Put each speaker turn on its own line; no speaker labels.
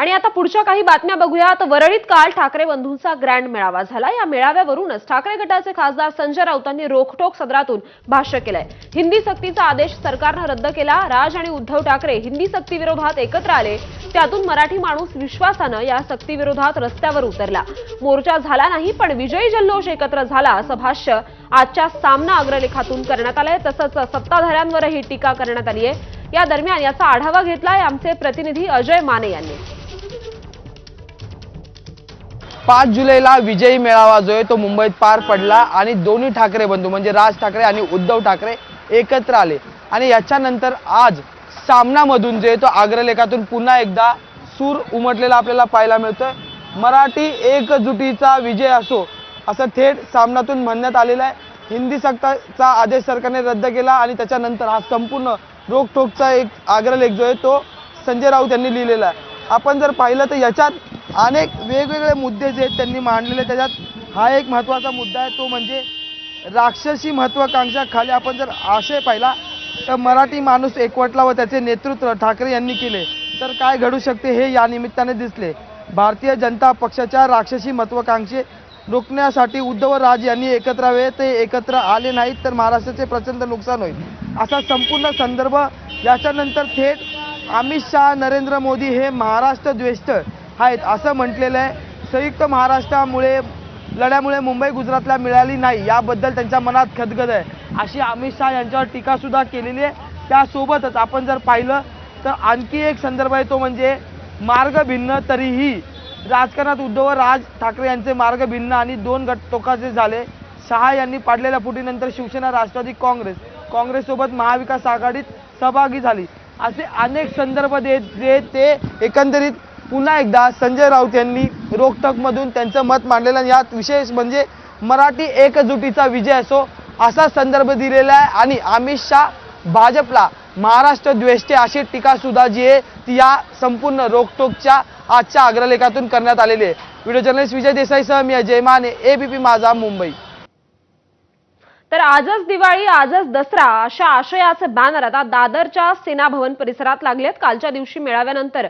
आणि आता पुढच्या काही बातम्या बघूयात. वरळीत काल ठाकरे बंधूंचा ग्रँड मेळावा झाला. या मेळाव्यावरूनच ठाकरे गटाचे खासदार संजय राऊतांनी रोखठोक सदरातून भाष्य केलंय. हिंदी सक्तीचा आदेश सरकारनं रद्द केला. राज आणि उद्धव ठाकरे हिंदी सक्तीविरोधात एकत्र आले. त्यातून मराठी माणूस विश्वासानं या सक्तीविरोधात रस्त्यावर उतरला. मोर्चा झाला नाही पण विजयी जल्लोष एकत्र झाला असं भाष्य आजच्या सामना अग्रलेखातून करण्यात आलंय. तसंच सत्ताधाऱ्यांवरही टीका करण्यात आली आहे या दरम्यान याचा आढावा घेतलाय आमचे प्रतिनिधी अजय माने यांनी.
पाच जुलैला विजयी मेळावा जो आहे तो मुंबईत पार पडला आणि दोन्ही ठाकरे बंधू म्हणजे राज ठाकरे आणि उद्धव ठाकरे एकत्र आले. आणि याच्यानंतर आज सामनामधून जे आहे तो अग्रलेखातून पुन्हा एकदा सूर उमटलेला आपल्याला पाहायला मिळतोय. मराठी एकजुटीचा विजय असो असं थेट सामनातून म्हणण्यात आलेलं आहे. हिंदी सक्ताचा आदेश सरकारने रद्द केला आणि त्याच्यानंतर हा संपूर्ण रोखठोकचा एक आग्रलेख जो आहे तो संजय राऊत यांनी लिहिलेला आहे. आपण जर पाहिलं तर याच्यात अनेक वेगवेगळे मुद्दे जे आहेत त्यांनी मांडलेले त्याच्यात हा एक महत्त्वाचा मुद्दा आहे तो म्हणजे राक्षसी महत्त्वाकांक्षाखाली आपण जर आशय पाहिला तर मराठी माणूस एकवटला व त्याचे नेतृत्व ठाकरे यांनी केले तर काय घडू शकते हे या निमित्ताने दिसले. भारतीय जनता पक्षाच्या राक्षसी महत्वाकांक्षे रोखण्यासाठी उद्धव राज यांनी एकत्र यावे ते एकत्र आले नाहीत तर महाराष्ट्राचे प्रचंड नुकसान होईल. असा संपूर्ण संदर्भ याच्यानंतर थेट अमित शहा नरेंद्र मोदी हे महाराष्ट्र द्वेष्ट आहेत असं म्हटलेलं आहे. संयुक्त महाराष्ट्रामुळे लढ्यामुळे मुंबई गुजरातला मिळाली नाही याबद्दल त्यांच्या मनात खदगद आहे. अशी अमित शहा यांच्यावर टीकासुद्धा केलेली आहे. त्यासोबतच आपण जर पाहिलं तर आणखी एक संदर्भ आहे तो म्हणजे मार्ग भिन्न तरीही राजकारणात उद्धव राज ठाकरे यांचे मार्ग भिन्न आणि दोन गट टोकाचे झाले. शहा यांनी पाडलेल्या फुटीनंतर शिवसेना राष्ट्रवादी काँग्रेस. काँग्रेससोबत महाविकास आघाडीत सहभागी झाली. असे अनेक संदर्भ देत जे ते एकंदरीत पुन्हा एकदा संजय राऊत यांनी रोकटोकमधून त्यांचं मत मांडलेलं आणि यात विशेष म्हणजे मराठी एकजुटीचा विजय असो असा संदर्भ दिलेला आहे. आणि अमित शहा भाजपला महाराष्ट्र द्वेष्टे अशी टीका सुद्धा जी आहे ती या संपूर्ण रोकटोकच्या आजच्या अग्रलेखातून करण्यात आलेली आहे. व्हिडिओ जर्नलिस्ट विजय देसाईसह मी अजय माने एबीपी माझा मुंबई.
तर आजच दिवाळी आजच दसरा अशा आशयाचे बॅनर आता दादरच्या सेना भवन परिसरात लागलेत. कालच्या दिवशी मेळाव्यानंतर